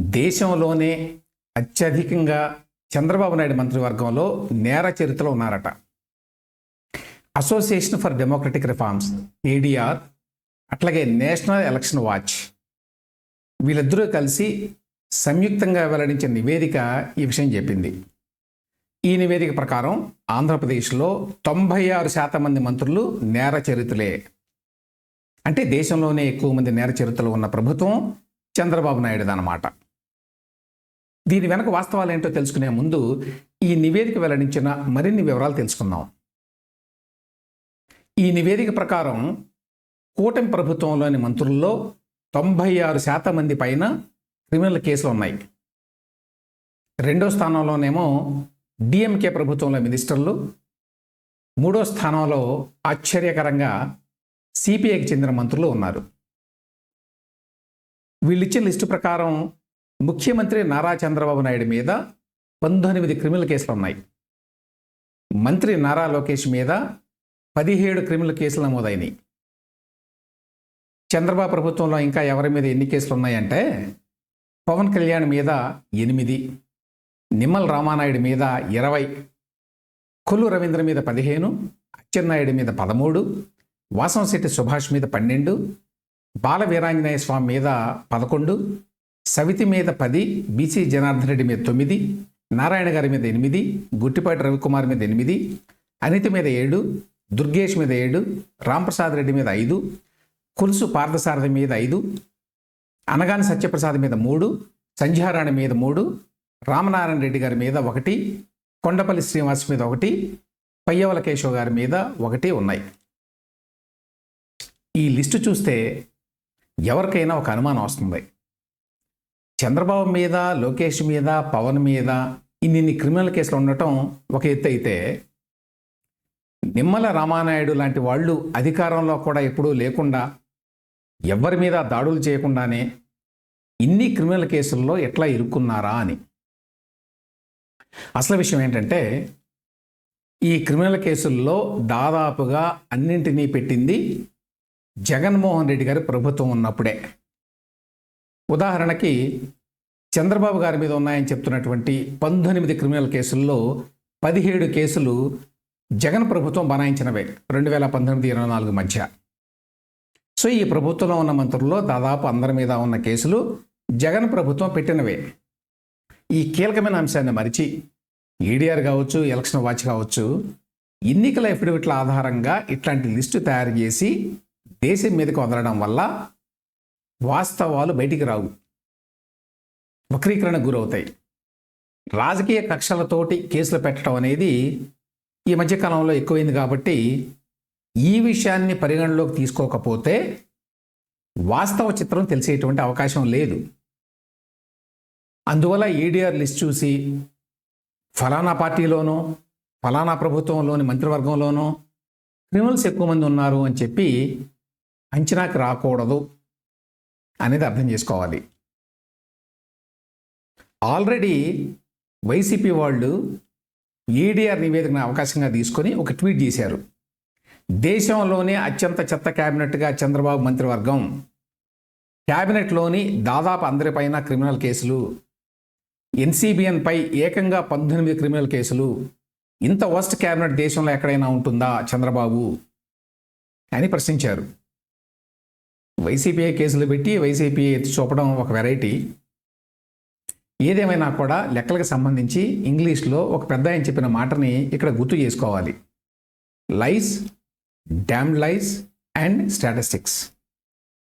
దేశంలోనే అత్యధికంగా చంద్రబాబు నాయుడు మంత్రివర్గంలో నేర చరిత్రలో ఉన్నారట. Association for Democratic Reforms ADR అట్లాగే నేషనల్ ఎలక్షన్ వాచ్ వీళ్ళిద్దరూ కలిసి సంయుక్తంగా వెల్లడించిన నివేదిక ఈ విషయం చెప్పింది. ఈ నివేదిక ప్రకారం ఆంధ్రప్రదేశ్లో తొంభై ఆరు శాతం మంది మంత్రులు నేర చరిత్రలే. అంటే దేశంలోనే ఎక్కువ మంది నేర చరిత్రలు ఉన్న ప్రభుత్వం చంద్రబాబు నాయుడు అన్నమాట దీని వెనక వాస్తవాలు ఏంటో తెలుసుకునే ముందు ఈ నివేదిక వెల్లడించిన మరిన్ని వివరాలు తెలుసుకుందాం. ఈ నివేదిక ప్రకారం కూటమి ప్రభుత్వంలోని మంత్రుల్లో తొంభై ఆరు శాతం మంది పైన క్రిమినల్ కేసులు ఉన్నాయి. రెండో స్థానంలోనేమో డిఎంకే ప్రభుత్వంలో మినిస్టర్లు మూడో స్థానంలో ఆశ్చర్యకరంగా సిపిఐకి చెందిన మంత్రులు ఉన్నారు. వీళ్ళిచ్చిన లిస్టు ప్రకారం ముఖ్యమంత్రి నారా చంద్రబాబు నాయుడు మీద పంతొమ్మిది క్రిమినల్ కేసులు ఉన్నాయి. మంత్రి నారా లోకేష్ మీద పదిహేడు క్రిమినల్ కేసులు నమోదైనాయి. చంద్రబాబు ప్రభుత్వంలో ఇంకా ఎవరి మీద ఎన్ని కేసులు ఉన్నాయంటే పవన్ కళ్యాణ్ మీద ఎనిమిది నిమ్మల రామానాయుడు మీద ఇరవై కొల్లు రవీంద్ర మీద పదిహేను అచ్చెన్నాయుడు మీద పదమూడు వాసంశెట్టి సుభాష్ మీద పన్నెండు బాల వీరాంజనేయ స్వామి మీద పదకొండు సవితి మీద పది బీసీ జనార్దన్ రెడ్డి మీద తొమ్మిది నారాయణ గారి మీద ఎనిమిది గుట్టిపాటి రవికుమార్ మీద ఎనిమిది అనిత మీద ఏడు దుర్గేష్ మీద ఏడు రాంప్రసాద్ రెడ్డి మీద ఐదు కులుసు పార్థసారథి మీద ఐదు అనగాని సత్యప్రసాద్ మీద మూడు సంధ్యారాణి మీద మూడు రామనారాయణ రెడ్డి గారి మీద ఒకటి కొండపల్లి శ్రీనివాస్ మీద ఒకటి పయ్యవల కేశవ్ గారి మీద ఒకటి ఉన్నాయి. ఈ లిస్టు చూస్తే ఎవరికైనా ఒక అనుమానం వస్తుంది. చంద్రబాబు మీద లోకేష్ మీద పవన్ మీద ఇన్ని క్రిమినల్ కేసులు ఉండటం ఒక ఎత్తు అయితే నిమ్మల రామానాయుడు లాంటి వాళ్ళు అధికారంలో కూడా ఎప్పుడూ లేకుండా ఎవరి మీద దాడులు చేయకుండానే ఇన్ని క్రిమినల్ కేసుల్లో ఎట్లా ఇరుక్కున్నారా అని. అసలు విషయం ఏంటంటే ఈ క్రిమినల్ కేసుల్లో దాదాపుగా అన్నింటినీ పెట్టింది జగన్మోహన్ రెడ్డి గారి ప్రభుత్వం ఉన్నప్పుడే. ఉదాహరణకి చంద్రబాబు గారి మీద ఉన్నాయని చెప్తున్నటువంటి పంతొమ్మిది క్రిమినల్ కేసుల్లో పదిహేడు కేసులు జగన్ ప్రభుత్వం బనాయించినవే రెండు వేల పంతొమ్మిది ఇరవై నాలుగు మధ్య. సో ఈ ప్రభుత్వంలో ఉన్న మంత్రుల్లో దాదాపు అందరి మీద ఉన్న కేసులు జగన్ ప్రభుత్వం పెట్టినవే. ఈ కీలకమైన అంశాన్ని మరిచి ఈడీఆర్ కావచ్చు ఎలక్షన్ వాచ్ కావచ్చు ఎన్నికల ఎఫిడవిట్ల ఆధారంగా ఇట్లాంటి లిస్టు తయారు చేసి దేశం మీదకి వదలడం వల్ల వాస్తవాలు బయటికి రావు. వక్రీకరణకు గురవుతాయి. రాజకీయ కక్షలతోటి కేసులు పెట్టడం అనేది ఈ మధ్యకాలంలో ఎక్కువైంది కాబట్టి ఈ విషయాన్ని పరిగణలోకి తీసుకోకపోతే వాస్తవ చిత్రం తెలిసేటువంటి అవకాశం లేదు. అందువల్ల ఈడీఆర్ లిస్ట్ చూసి ఫలానా పార్టీలోనో ఫలానా ప్రభుత్వంలోని మంత్రివర్గంలోనో క్రిమినల్స్ ఎక్కువ మంది ఉన్నారు అని చెప్పి అంచనాకి రాకూడదు. అనేది అర్థం చేసుకోవాలి. ఆల్రెడీ వైసీపీ వాళ్ళు ఈడీఆర్ నివేదికను అవకాశంగా తీసుకొని ఒక ట్వీట్ చేశారు. దేశంలోనే అత్యంత చెత్త క్యాబినెట్గా చంద్రబాబు మంత్రివర్గం. క్యాబినెట్లోని దాదాపు అందరిపైన క్రిమినల్ కేసులు. ఎన్సీబీఎన్పై ఏకంగా పంతొమ్మిది క్రిమినల్ కేసులు. ఇంత వర్స్ట్ క్యాబినెట్ దేశంలో ఎక్కడైనా ఉంటుందా చంద్రబాబు? అని ప్రశ్నించారు. వైసీపీ కేసులు పెట్టి వైసీపీ ఎత్తి చూపడం ఒక వెరైటీ. ఏదేమైనా కూడా లెక్కలకు సంబంధించి ఇంగ్లీష్లో ఒక పెద్ద ఆయన చెప్పిన మాటని ఇక్కడ గుర్తు చేసుకోవాలి. Lies damn lies and statistics.